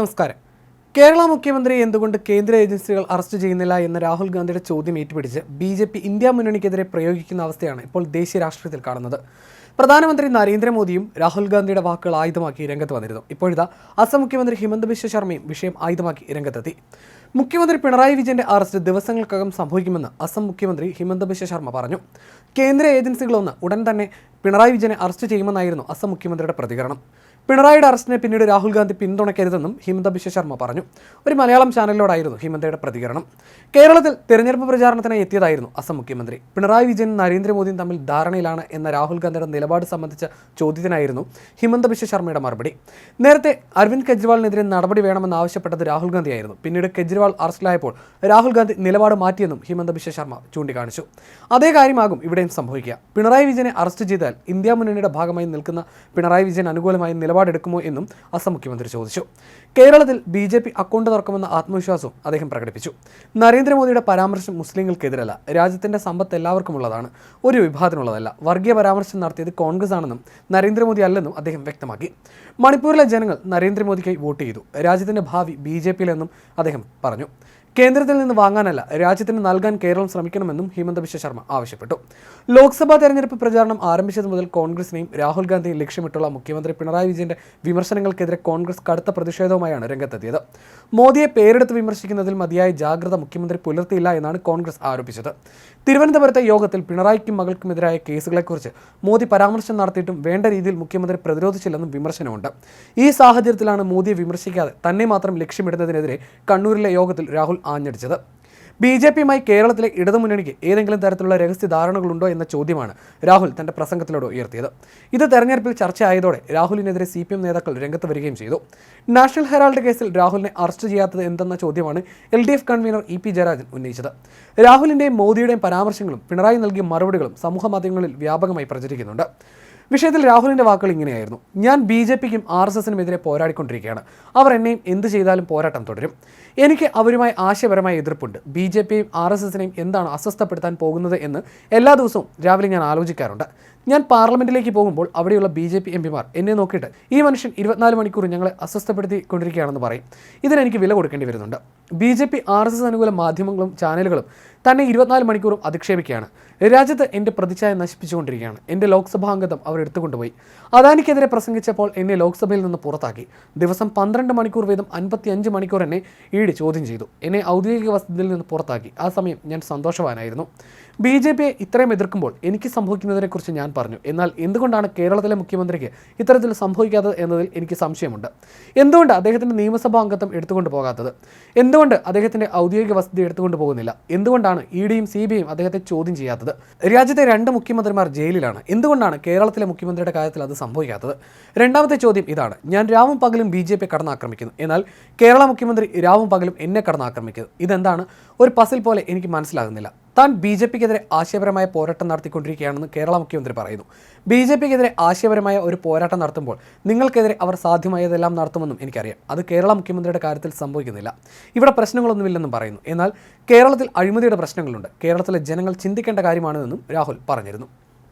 നമസ്കാരം. കേരള മുഖ്യമന്ത്രി എന്തുകൊണ്ട് കേന്ദ്ര ഏജൻസികൾ അറസ്റ്റ് ചെയ്യുന്നില്ല എന്ന രാഹുൽ ഗാന്ധിയുടെ ചോദ്യം ഏറ്റുപിടിച്ച് ബി ജെ പി ഇന്ത്യ മുന്നണിക്കെതിരെ പ്രയോഗിക്കുന്ന അവസ്ഥയാണ് ഇപ്പോൾ ദേശീയ രാഷ്ട്രീയത്തിൽ കാണുന്നത്. പ്രധാനമന്ത്രി നരേന്ദ്രമോദിയും രാഹുൽ ഗാന്ധിയുടെ വാക്കുകൾ ആയുധമാക്കി രംഗത്ത് വന്നിരുന്നു. ഇപ്പോഴിതാ അസം മുഖ്യമന്ത്രി ഹിമന്ത് ബിശ്വ ശർമ്മയും വിഷയം ആയുധമാക്കി രംഗത്തെത്തി. മുഖ്യമന്ത്രി പിണറായി വിജയന്റെ അറസ്റ്റ് ദിവസങ്ങൾക്കകം സംഭവിക്കുമെന്ന് അസം മുഖ്യമന്ത്രി ഹിമന്ത് ബിശ്വ ശർമ്മ പറഞ്ഞു. കേന്ദ്ര ഏജൻസികളൊന്ന് ഉടൻ തന്നെ പിണറായി വിജയനെ അറസ്റ്റ് ചെയ്യുമെന്നായിരുന്നു അസം മുഖ്യമന്ത്രിയുടെ പ്രതികരണം. പിണറായിയുടെ അറസ്റ്റിനെ പിന്നീട് രാഹുൽ ഗാന്ധി പിന്തുണയ്ക്കരുതെന്നും ഹിമന്ത ബിശ്വ ശർമ്മ പറഞ്ഞു. ഒരു മലയാളം ചാനലിനോടായിരുന്നു ഹിമന്തയുടെ പ്രതികരണം. കേരളത്തിൽ തെരഞ്ഞെടുപ്പ് പ്രചാരണത്തിനായി എത്തിയതായിരുന്നു അസം മുഖ്യമന്ത്രി. പിണറായി വിജയനും നരേന്ദ്രമോദിയും തമ്മിൽ ധാരണയിലാണ് എന്ന രാഹുൽ ഗാന്ധിയുടെ നിലപാട് സംബന്ധിച്ച ചോദ്യത്തിനായിരുന്നു ഹിമന്ത ബിശ്വ ശർമ്മയുടെ മറുപടി. നേരത്തെ അരവിന്ദ് കെജ്രിവാളിനെതിരെ നടപടി വേണമെന്ന് ആവശ്യപ്പെട്ടത് രാഹുൽ ഗാന്ധിയായിരുന്നു. പിന്നീട് കെജ്രിവാൾ അറസ്റ്റിലായപ്പോൾ രാഹുൽ ഗാന്ധി നിലപാട് മാറ്റിയെന്നും ഹിമന്ത ബിശ്വ ശർമ്മ ചൂണ്ടിക്കാണിച്ചു. അതേ കാര്യമാകും ഇവിടെയും സംഭവിക്കുക. പിണറായി വിജയനെ അറസ്റ്റ് ചെയ്താൽ ഇന്ത്യ മുന്നണിയുടെ ഭാഗമായി നിൽക്കുന്ന പിണറായി വിജയൻ അനുകൂലമായി നിലപാടെടുക്കുമോ എന്നും അസം മുഖ്യമന്ത്രി ചോദിച്ചു. കേരളത്തിൽ ബി ജെ പി അക്കൗണ്ട് തുറക്കുമെന്ന ആത്മവിശ്വാസവും അദ്ദേഹം പ്രകടിപ്പിച്ചു. നരേന്ദ്രമോദിയുടെ പരാമർശം മുസ്ലിങ്ങൾക്കെതിരല്ല. രാജ്യത്തിന്റെ സമ്പത്ത് എല്ലാവർക്കും ഉള്ളതാണ്. ഒരു വിഭാഗത്തിനുള്ളതല്ല. വർഗീയ പരാമർശം നടത്തിയത് കോൺഗ്രസ് ആണെന്നും നരേന്ദ്രമോദി അല്ലെന്നും അദ്ദേഹം വ്യക്തമാക്കി. മണിപ്പൂരിലെ ജനങ്ങൾ നരേന്ദ്രമോദിക്കായി വോട്ട് ചെയ്തു. രാജ്യത്തിന്റെ ഭാവി ബി ജെ പിയിലെന്നും അദ്ദേഹം പറഞ്ഞു. കേന്ദ്രത്തിൽ നിന്ന് വാങ്ങാനല്ല രാജ്യത്തിന് നൽകാൻ കേരളം ശ്രമിക്കണമെന്നും ഹിമന്ത ബിശ്വ ശർമ്മ ആവശ്യപ്പെട്ടു. ലോക്സഭാ തെരഞ്ഞെടുപ്പ് പ്രചാരണം ആരംഭിച്ചത് മുതൽ കോൺഗ്രസിനെയും രാഹുൽ ഗാന്ധിയും ലക്ഷ്യമിട്ടുള്ള മുഖ്യമന്ത്രി പിണറായി വിജയന്റെ വിമർശനങ്ങൾക്കെതിരെ കോൺഗ്രസ് കടുത്ത പ്രതിഷേധവുമായാണ് രംഗത്തെത്തിയത്. മോദിയെ പേരെടുത്ത് വിമർശിക്കുന്നതിൽ മതിയായ ജാഗ്രത മുഖ്യമന്ത്രി പുലർത്തിയില്ല എന്നാണ് കോൺഗ്രസ് ആരോപിച്ചത്. തിരുവനന്തപുരത്തെ യോഗത്തിൽ പിണറായിക്കും മകൾക്കുമെതിരായ കേസുകളെക്കുറിച്ച് മോദി പരാമർശം നടത്തിയിട്ടും വേണ്ട രീതിയിൽ മുഖ്യമന്ത്രി പ്രതിരോധിച്ചില്ലെന്നും വിമർശനമുണ്ട്. ഈ സാഹചര്യത്തിലാണ് മോദിയെ വിമർശിക്കാതെ തന്നെ മാത്രം ലക്ഷ്യമിടുന്നതിനെതിരെ കണ്ണൂരിലെ യോഗത്തിൽ രാഹുൽ ആഞ്ഞടിച്ചത്. ബി ജെ പിയുമായി കേരളത്തിലെ ഇടതുമുന്നണിക്ക് ഏതെങ്കിലും തരത്തിലുള്ള രഹസ്യ ധാരണകളുണ്ടോ എന്ന ചോദ്യമാണ് രാഹുൽ തന്റെ പ്രസംഗത്തിലൂടെ ഉയർത്തിയത്. ഇത് തെരഞ്ഞെടുപ്പിൽ ചർച്ചയായതോടെ രാഹുലിനെതിരെ സി പി എം നേതാക്കൾ രംഗത്ത് വരികയും ചെയ്തു. നാഷണൽ ഹെറാൾഡ് കേസിൽ രാഹുലിനെ അറസ്റ്റ് ചെയ്യാത്തത് എന്തെന്ന ചോദ്യമാണ് L D F convener E P Jayarajan ഉന്നയിച്ചത്. രാഹുലിന്റെയും മോദിയുടെയും പരാമർശങ്ങളും പിണറായി നൽകിയ മറുപടികളും സമൂഹ മാധ്യമങ്ങളിൽ വ്യാപകമായി പ്രചരിക്കുന്നുണ്ട്. വിഷയത്തിൽ രാഹുലിന്റെ വാക്കുകൾ ഇങ്ങനെയായിരുന്നു. ഞാൻ ബി ജെ പിക്കും ആർ എസ് എസിനുമെതിരെ പോരാടിക്കൊണ്ടിരിക്കുകയാണ്. അവർ എന്നെയും എന്ത് ചെയ്താലും പോരാട്ടം തുടരും. എനിക്ക് അവരുമായി ആശയപരമായ എതിർപ്പുണ്ട്. ബി ജെ പിയും ആർ എസ് എസിനെയും എന്താണ് അസ്വസ്ഥപ്പെടുത്താൻ പോകുന്നത് എന്ന് എല്ലാ ദിവസവും രാവിലെ ഞാൻ ആലോചിക്കാറുണ്ട്. ഞാൻ പാർലമെന്റിലേക്ക് പോകുമ്പോൾ അവിടെയുള്ള ബി ജെ പി എം പിമാർ എന്നെ നോക്കിയിട്ട് ഈ മനുഷ്യൻ ഇരുപത്തിനാല് മണിക്കൂർ ഞങ്ങളെ അസ്വസ്ഥപ്പെടുത്തിക്കൊണ്ടിരിക്കുകയാണെന്ന് പറയും. ഇതിനെനിക്ക് വില കൊടുക്കേണ്ടി വരുന്നുണ്ട്. B J P R S S അനുകൂല മാധ്യമങ്ങളും ചാനലുകളും തന്നെ ഇരുപത്തിനാല് മണിക്കൂറും അധിക്ഷേപിക്കുകയാണ്. രാജ്യത്ത് എന്റെ പ്രതിച്ഛായ നശിപ്പിച്ചുകൊണ്ടിരിക്കുകയാണ്. എന്റെ ലോക്സഭാ അംഗത്വം അവർ എടുത്തുകൊണ്ടുപോയി. അദാനിക്കെതിരെ പ്രസംഗിച്ചപ്പോൾ എന്നെ ലോക്സഭയിൽ നിന്ന് പുറത്താക്കി. ദിവസം പന്ത്രണ്ട് മണിക്കൂർ വീതം അൻപത്തിയഞ്ച് മണിക്കൂർ എന്നെ ഈടി ചോദ്യം ചെയ്തു. എന്നെ ഔദ്യോഗിക വസതിയിൽ നിന്ന് പുറത്താക്കി. ആ സമയം ഞാൻ സന്തോഷവാനായിരുന്നു. ബി ജെ പിയെ ഇത്രയും എതിർക്കുമ്പോൾ എനിക്ക് സംഭവിക്കുന്നതിനെക്കുറിച്ച് ഞാൻ പറഞ്ഞു. എന്നാൽ എന്തുകൊണ്ടാണ് കേരളത്തിലെ മുഖ്യമന്ത്രിക്ക് ഇത്തരത്തിൽ സംഭവിക്കാത്തത് എന്നതിൽ എനിക്ക് സംശയമുണ്ട്. എന്തുകൊണ്ട് അദ്ദേഹത്തിന്റെ നിയമസഭാ അംഗത്വം എടുത്തുകൊണ്ട് പോകാത്തത്? എന്തുകൊണ്ട് അദ്ദേഹത്തിന്റെ ഔദ്യോഗിക വസതി എടുത്തുകൊണ്ട് പോകുന്നില്ല? എന്തുകൊണ്ടാണ് ഇ ഡിയും സി ബി ഐയും അദ്ദേഹത്തെ ചോദ്യം ചെയ്യാത്തത്? രാജ്യത്തെ രണ്ട് മുഖ്യമന്ത്രിമാർ ജയിലിലാണ്. എന്തുകൊണ്ടാണ് കേരളത്തിലെ മുഖ്യമന്ത്രിയുടെ കാര്യത്തിൽ അത് സംഭവിക്കാത്തത്? രണ്ടാമത്തെ ചോദ്യം ഇതാണ്. ഞാൻ രാവും പകലും ബി ജെ പി കടന്നാക്രമിക്കുന്നു. എന്നാൽ കേരള മുഖ്യമന്ത്രി രാവും പകലും എന്നെ കടന്നാക്രമിക്കുന്നു. ഇതെന്താണ്? ഒരു പസിൽ പോലെ എനിക്ക് മനസ്സിലാകുന്നില്ല. താൻ ബി ജെ പിക്കെതിരെ ആശയപരമായ പോരാട്ടം നടത്തിക്കൊണ്ടിരിക്കുകയാണെന്ന് കേരള മുഖ്യമന്ത്രി പറയുന്നു. ബി ജെ പിക്കെതിരെ ആശയപരമായ ഒരു പോരാട്ടം നടത്തുമ്പോൾ നിങ്ങൾക്കെതിരെ അവർ സാധ്യമായതെല്ലാം നടത്തുമെന്നും എനിക്കറിയാം. അത് കേരള മുഖ്യമന്ത്രിയുടെ കാര്യത്തിൽ സംഭവിക്കുന്നില്ല. ഇവിടെ പ്രശ്നങ്ങളൊന്നുമില്ലെന്നും പറയുന്നു. എന്നാൽ കേരളത്തിൽ അഴിമതിയുടെ പ്രശ്നങ്ങളുണ്ട്. കേരളത്തിലെ ജനങ്ങൾ ചിന്തിക്കേണ്ട കാര്യമാണെന്നും രാഹുൽ പറഞ്ഞിരുന്നു.